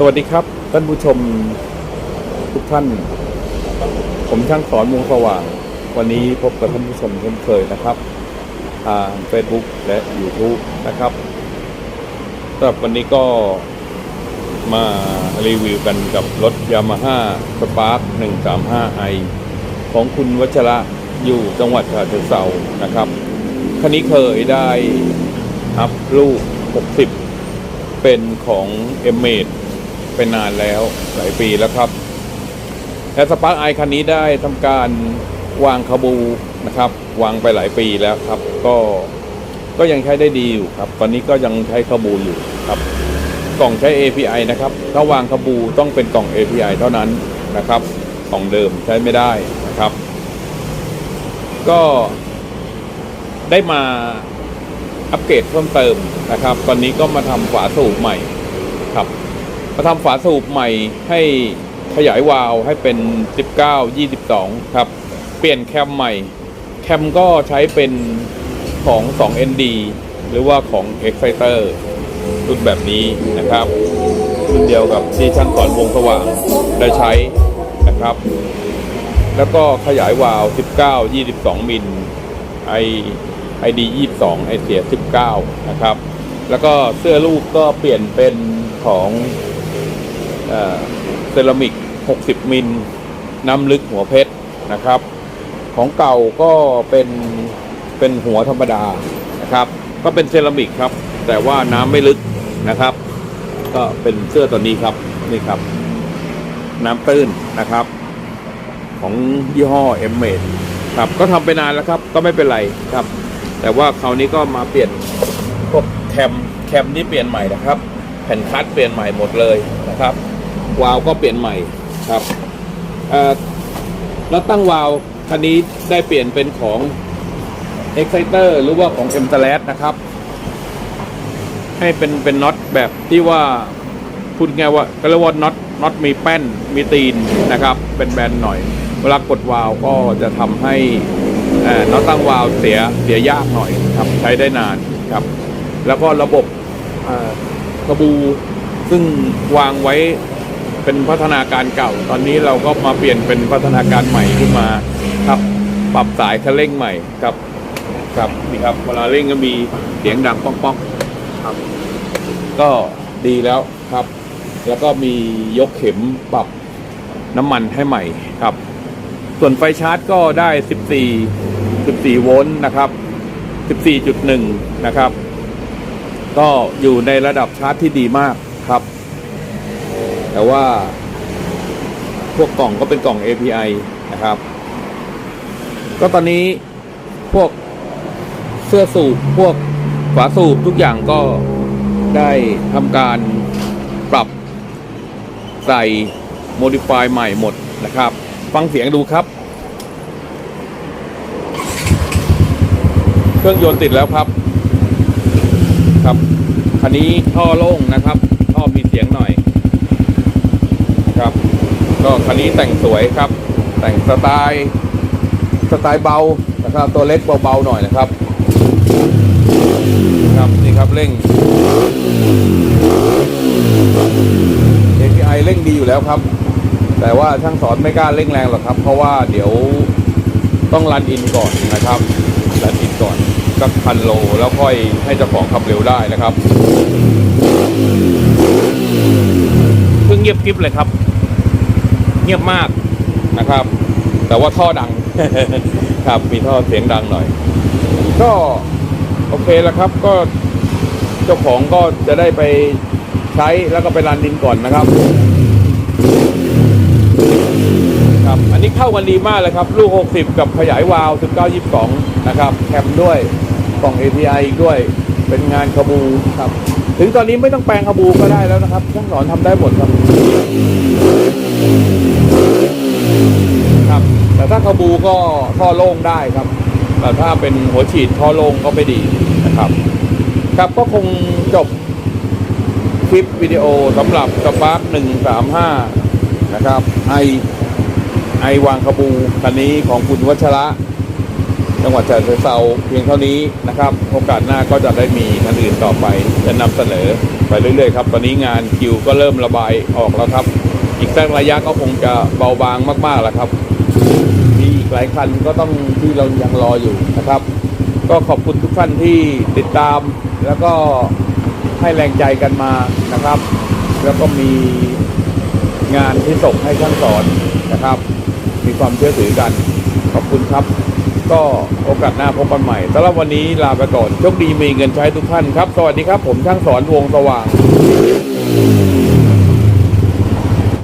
สวัสดีครับ ท่านผู้ชมทุกท่าน ผมช่างสอนวงสว่าง วันนี้พบกับท่านผู้ชมเช่นเคยนะครับทาง Facebook และ YouTube นะครับสำหรับวันนี้ก็มารีวิวกันกับรถ Yamaha Spark 135i ของคุณวัชระอยู่จังหวัดฉะเชิงเทรานะครับ คันนี้เคยได้อัพลูก 60 เป็นของเอเมด เป็นานแล้วหลายปีแล้วครับและสปาร์ i ไอคันนี้ได้ทำการวางขบูนะครับ วางไปหลายปีแล้วครับ ก็ก็ยังใช้ได้ดีอยู่ครับ ตอนนี้ก็ยังใช้ขบูอยู่ครับ กล่องใช้ API นะครับ ถ้าวางขบูต้องเป็นกล่อง API เท่านั้นนะครับ กล่องเดิมใช้ไม่ได้นะครับ ก็ได้มาอัปเกรดเพิ่มเติมนะครับ ตอนนี้ก็มาทำฝาสูบใหม่ครับ มาทำฝาสูบใหม่ให้ขยายวาล์วให้เป็น 19 22 ครับ เปลี่ยนแคมใหม่ แคมก็ใช้เป็นของ 2ND หรือว่าของ Exciter รุ่นแบบนี้นะครับ รุ่นเดียวกับที่ช่างสอนวงสว่างได้ใช้นะครับ แล้วก็ขยายวาล์ว19 22 มิลไอ ID 22 ไอเสีย 19 นะครับ แล้วก็เสื้อลูกก็เปลี่ยนเป็นของ เซรามิก 60 มิลน้ำลึกหัวเพชรนะครับ ของเก่าก็เป็นเป็นหัวธรรมดานะครับ ก็เป็นเซรามิกครับ แต่ว่าน้ำไม่ลึกนะครับ ก็เป็นเสื้อตัวนี้ครับนี่ครับ น้ำตื้นนะครับ ของยี่ห้อเอ็มเมดครับก็ทำไปนานแล้วครับ ก็ไม่เป็นไรครับ แต่ว่าคราวนี้ก็มาเปลี่ยนพวกแคมแคมนี่เปลี่ยนใหม่นะครับ แผ่นคัดเปลี่ยนใหม่หมดเลยนะครับ วาล์วก็เปลี่ยนใหม่ครับแล้วตั้งวาล์วคันนี้ได้เปลี่ยนเป็นของ Exciter หรือว่าของ m อ็มนะครับ ให้เป็นเป็นน็อตแบบที่ว่าพูดง่ายว่าก็เรียกว่าน็อตน็อตมีแป้นมีตีนนะครับ เป็นแบนหน่อย เวลากดวาล์วก็จะทำให้น็อตตั้งวาล์วเสียเสียยากหน่อยครับใช้ได้นานครับ แล้วก็ระบบกระบูซึ่งวางไว้ เป็นพัฒนาการเก่า ตอนนี้เราก็มาเปลี่ยนเป็นพัฒนาการใหม่ขึ้นมาครับปรับสายคันเร่งใหม่ครับครับนี่ครับเวลาเร่งก็มีเสียงดังป๊อกๆครับ ก็ดีแล้วครับ แล้วก็มียกเข็มปรับน้ำมันให้ใหม่ครับ ส่วนไฟชาร์จก็ได้ 14 14 โวลต์นะครับ 14.1 นะครับ ก็อยู่ในระดับชาร์จที่ดีมากครับ แต่ว่า พวกกล่องก็เป็นกล่อง API นะครับ ก็ตอนนี้พวกเสื้อสูบพวกฝาสูบทุกอย่างก็ได้ทำการปรับใส่โมดิฟายใหม่หมดนะครับ ฟังเสียงดูครับ เครื่องยนต์ติดแล้วครับ ครับคันนี้ท่อโล่งนะครับ ท่อมีเสียงหน่อย ครับ ก็คันนี้แต่งสวยครับ แต่งสไตล์สไตล์เบานะครับ ตัวเล็กเบาๆหน่อยนะครับครับนี่ครับเร่ง API เร่งดีอยู่แล้วครับ แต่ว่าช่างสอนไม่กล้าเร่งแรงหรอกครับ เพราะว่าเดี๋ยวต้องรันอินก่อนนะครับรันอินก่อนสักพันโลแล้วค่อยให้เจ้าของขับเร็วได้นะครับ เพิ่งเงียบกริบเลยครับ เงียบมากนะครับ แต่ว่าท่อดังครับมีท่อเสียงดังหน่อย ก็โอเคแล้วครับก็เจ้าของก็จะได้ไปใช้แล้วก็ไปรันดินก่อนนะครับ ครับ อันนี้เข้ากันดีมากเลยครับ ลูก 60 กับขยายวาล์ว19 22 นะครับแคมด้วยกล่อง API อีกด้วย เป็นงานขบูครับ ถึงตอนนี้ไม่ต้องแปลงขบูก็ได้แล้วนะครับช่างสอนทำได้หมดครับ ครับ แต่ ถ้าขบูก็ท่อโล่งได้ครับ แต่ถ้าเป็นหัวฉีดท่อโล่งก็ไม่ดีนะครับ ครับก็คงจบคลิปวิดีโอสำหรับสปาร์ค135นะครับไอไอวางขบูคันนี้ของคุณวัชระ จังหวัดฉะเชิงเทราเพียงเท่านี้นะครับ โอกาสหน้าก็จะได้มีอันอื่นต่อไป จะนำเสนอไปเรื่อยๆครับ ตอนนี้งานคิวก็เริ่มระบายออกแล้วครับ อีกสักระยะก็คงจะเบาบางมากๆแล้วครับ กหลายคันก็ต้องที่เรายังรออยู่นะครับ ก็ขอบคุณทุกท่านที่ติดตาม แล้วก็ให้แรงใจกันมานะครับ แล้วก็มีงานที่ส่งให้ช่างสอนนะครับ มีความเชื่อถือกัน ขอบคุณครับ ก็โอกาสหน้าพบกันใหม่สำหรับวันนี้ลาไปก่อนโชคดีมีเงินใช้ทุกท่านครับ สวัสดีครับ ผมช่างสอนวงสว่าง